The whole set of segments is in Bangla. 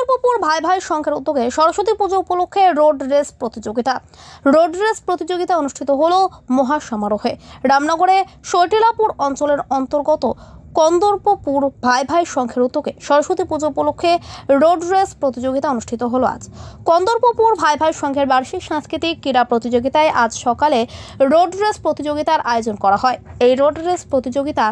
কন্দরপুকুর ভাই ভাই সংখ্যার উদ্যোগে সরস্বতী পুজো উপলক্ষে রোড রেস প্রতিযোগিতা। রোড রেস প্রতিযোগিতা অনুষ্ঠিত হলো মহাসমারোহে। রামনগরে শৈটিলাপুর অঞ্চলের অন্তর্গত কন্দর্পপুর ভাই ভাই সংঘের উদ্যোগে সরস্বতী পুজো উপলক্ষে রোড রেস প্রতিযোগিতা অনুষ্ঠিত হলো আজ। কন্দর্পপুর ভাই ভাই সংঘের বার্ষিক সাংস্কৃতিক ক্রীড়া প্রতিযোগিতায় আজ সকালে রোড রেস প্রতিযোগিতার আয়োজন করা হয়। এই রোড রেস প্রতিযোগিতা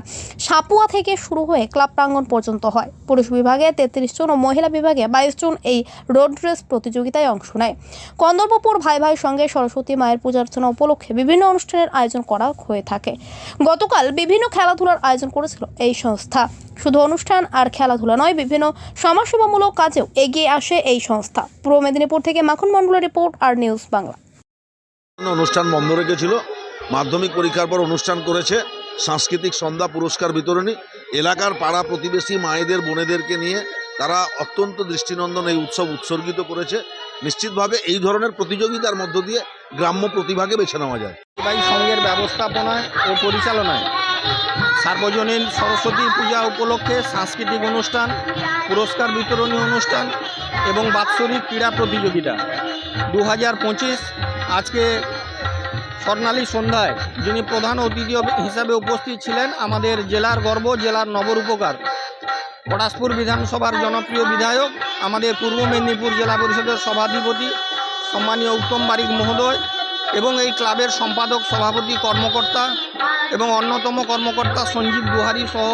সাপুয়া থেকে শুরু হয়ে ক্লাব প্রাঙ্গণ পর্যন্ত হয়। পুরুষ বিভাগে তেত্রিশ জন ও মহিলা বিভাগে বাইশ জন এই রোড রেস প্রতিযোগিতায় অংশ নেয়। কন্দর্পপুর ভাই ভাই সঙ্গে সরস্বতী মায়ের পূজার্চনা উপলক্ষে বিভিন্ন অনুষ্ঠানের আয়োজন করা হয়ে থাকে। গতকাল বিভিন্ন খেলাধুলার আয়োজন করেছিল এই সংস্থা। শুধু অনুষ্ঠান আর খেলাধুলা নয় বিভিন্ন সমাজসেবামূলক কাজেও এগিয়ে আসে এই সংস্থা। পূর্ব মেদিনীপুর থেকে মাখন মণ্ডলের রিপোর্ট আর নিউজ বাংলা। অনুষ্ঠান বন্ধ রেখেছিল। মাধ্যমিক পরীক্ষার পর অনুষ্ঠান করেছে সাংস্কৃতিক সন্ধ্যা পুরস্কার বিতরণী। এলাকার পাড়া প্রতিবেশী মায়েদের বোনেদেরকে নিয়ে তারা অত্যন্ত দৃষ্টিনন্দন এই উৎসব উৎসর্গিত করেছে। নিশ্চিতভাবে এই ধরনের প্রতিযোগিতার মধ্য দিয়ে গ্রাম্য প্রতিভাকে বেছে নেওয়া যায়। সংঘের ব্যবস্থাপনায় ও পরিচালনায় সার্বজনীন সরস্বতী পূজা উপলক্ষে সাংস্কৃতিক অনুষ্ঠান, পুরস্কার বিতরণী অনুষ্ঠান এবং বাৎসরিক ক্রীড়া প্রতিযোগিতা। দু হাজার পঁচিশ আজকে স্বর্ণালী সন্ধ্যায় যিনি প্রধান অতিথি হিসাবে উপস্থিত ছিলেন, আমাদের জেলার গর্ব, জেলার নবরূপকার পটাশপুর বিধানসভার জনপ্রিয় বিধায়ক, আমাদের পূর্ব মেদিনীপুর জেলা পরিষদের সভাধিপতি, সম্মানীয় উত্তম বারিক মহোদয় এবং এই ক্লাবের সম্পাদক, সভাপতি, কর্মকর্তা এবং অন্যতম কর্মকর্তা সঞ্জীব গুহারি সহ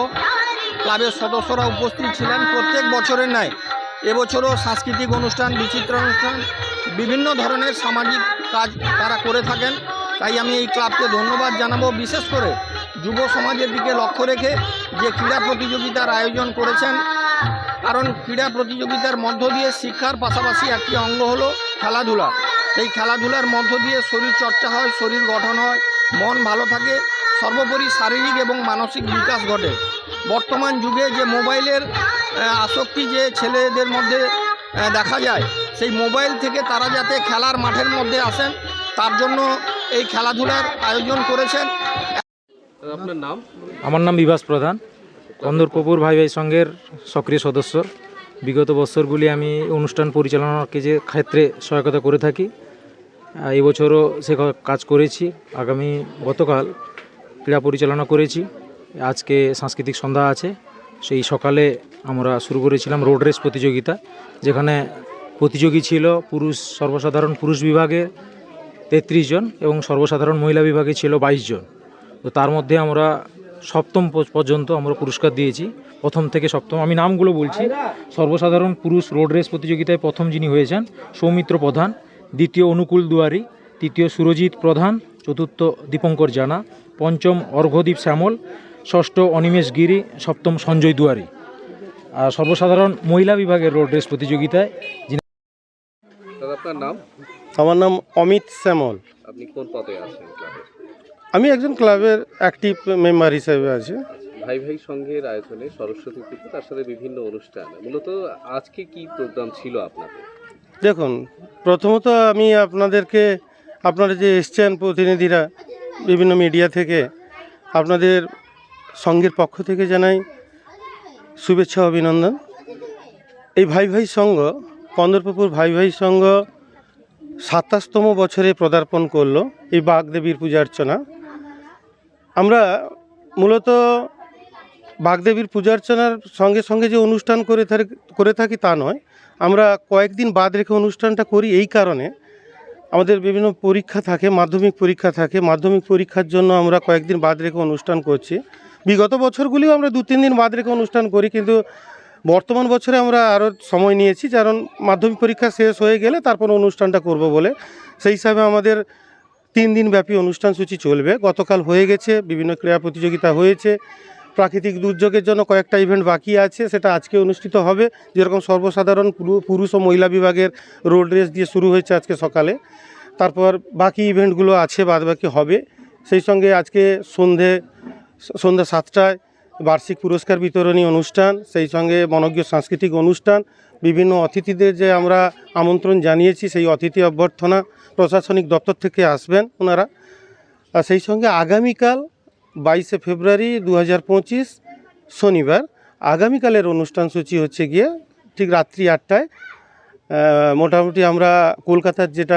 ক্লাবের সদস্যরা উপস্থিত ছিলেন প্রত্যেক বছরের ন্যায়। এবছরও সাংস্কৃতিক অনুষ্ঠান বিচিত্র অনুষ্ঠান বিভিন্ন ধরনের সামাজিক কাজ তারা করে থাকেন। তাই আমি এই ক্লাবকে ধন্যবাদ জানাব, বিশেষ করে যুব সমাজের দিকে লক্ষ্য রেখে যে ক্রীড়া প্রতিযোগিতার আয়োজন করেছেন। কারণ ক্রীড়া প্রতিযোগিতার মধ্য দিয়ে শিক্ষার পাশাপাশি একটি অঙ্গ হলো খেলাধুলা। এই খেলাধুলার মধ্য দিয়ে শরীর চর্চা হয় শরীর গঠন হয় মন ভালো থাকে সর্বোপরি শারীরিক এবং মানসিক বিকাশ ঘটে। বর্তমান যুগে যে মোবাইলের আসক্তি যে ছেলেদের মধ্যে দেখা যায় সেই মোবাইল থেকে তারা যাতে খেলার মাঠের মধ্যে আসেন তার জন্য এই খেলাধুলার আয়োজন করেছেন। আপনার নাম? আমার নাম বিভাস প্রধান কন্দরপুকুর ভাই ভাই সংঘের সক্রিয় সদস্য। বিগত বছরগুলি আমি অনুষ্ঠান পরিচালনার যে ক্ষেত্রে সহায়তা করে থাকি এবছরও সে কাজ করেছি। আগামী গতকাল ক্রীড়া পরিচালনা করেছি। আজকে সাংস্কৃতিক সন্ধ্যা আছে। সেই সকালে আমরা শুরু করেছিলাম রোড রেস প্রতিযোগিতা, যেখানে প্রতিযোগী ছিল পুরুষ, সর্বসাধারণ পুরুষ বিভাগে তেত্রিশ জন এবং সর্বসাধারণ মহিলা বিভাগে ছিল বাইশ জন। তো তার মধ্যে আমরা সপ্তম পর্যন্ত আমরা পুরস্কার দিয়েছি। প্রথম থেকে সপ্তম। আমি নামগুলো বলছি। সর্বসাধারণ পুরুষ রোড রেস প্রতিযোগিতায় প্রথম যিনি হয়েছেন সৌমিত্র প্রধান দ্বিতীয় অনুকূল দুয়ারি তৃতীয় সুরজিৎ প্রধান চতুর্থ দীপঙ্কর জানা পঞ্চম অর্ঘ্যদীপ শ্যামল ষষ্ঠ অনিমেষ গিরি সপ্তম সঞ্জয় দুয়ারি। আর সর্বসাধারণ মহিলা বিভাগের রোড রেস প্রতিযোগিতায় যিনি আপনার নাম? আমার নাম অমিত শ্যামল। আপনি কোন পদে আছেন ক্লাবের আমি একজন ক্লাবের অ্যাক্টিভ মেম্বার হিসেবে আছি। ভাই ভাই সংঘের আয়োজনে সরস্বতী পুজো, তার সাথে বিভিন্ন অনুষ্ঠান। মূলত আজকে কি প্রোগ্রাম ছিল আপনাদের? দেখুন, প্রথমত আমি আপনাদেরকে, আপনারা যে এসছেন প্রতিনিধিরা বিভিন্ন মিডিয়া থেকে, আপনাদের সংঘের পক্ষ থেকে জানাই শুভেচ্ছা, অভিনন্দন। এই ভাই ভাই সংঘ কন্দরপুকুর ভাই ভাই সংঘ সাতাশতম বছরে পদার্পণ করল এই বাগদেবীর পূজা অর্চনা আমরা মূলত বাগদেবীর পূজা অর্চনার সঙ্গে সঙ্গে যে অনুষ্ঠান করে থাকি করে থাকি তা নয়। আমরা কয়েকদিন বাদ রেখে অনুষ্ঠানটা করি এই কারণে। আমাদের বিভিন্ন পরীক্ষা থাকে, মাধ্যমিক পরীক্ষা থাকে। মাধ্যমিক পরীক্ষার জন্য আমরা কয়েকদিন বাদ রেখে অনুষ্ঠান করছি। বিগত বছরগুলিও আমরা দু, তিন দিন বাদ রেখে অনুষ্ঠান করি, কিন্তু বর্তমান বছরে আমরা আরও সময় নিয়েছি, কারণ মাধ্যমিক পরীক্ষা শেষ হয়ে গেলে তারপর অনুষ্ঠানটা করব বলে। সেই হিসাবে আমাদের তিন দিন ব্যাপী অনুষ্ঠান সূচি চলবে। গতকাল হয়ে গেছে, বিভিন্ন ক্রীড়া প্রতিযোগিতা হয়েছে। প্রাকৃতিক দুর্যোগের জন্য কয়েকটা ইভেন্ট বাকি আছে, সেটা আজকে অনুষ্ঠিত হবে। যেরকম সর্বসাধারণ পুরুষ ও মহিলা বিভাগের রোড রেস দিয়ে শুরু হয়েছে আজকে সকালে। তারপর বাকি ইভেন্টগুলো আছে বাদ বাকি হবে। সেই সঙ্গে আজকে সন্ধে, সন্ধ্যা সাতটায় বার্ষিক পুরস্কার বিতরণী অনুষ্ঠান, সেই সঙ্গে মনজ্ঞ সাংস্কৃতিক অনুষ্ঠান। বিভিন্ন অতিথিদের যে আমরা আমন্ত্রণ জানিয়েছি, সেই অতিথি অভ্যর্থনা প্রশাসনিক দপ্তর থেকে আসবেন ওনারা। আর সেই সঙ্গে আগামীকাল বাইশে ফেব্রুয়ারি দু হাজার পঁচিশ শনিবার। আগামীকালের অনুষ্ঠান সূচি হচ্ছে গিয়ে ঠিক রাত্রি আটটায়। মোটামুটি আমরা কলকাতার যেটা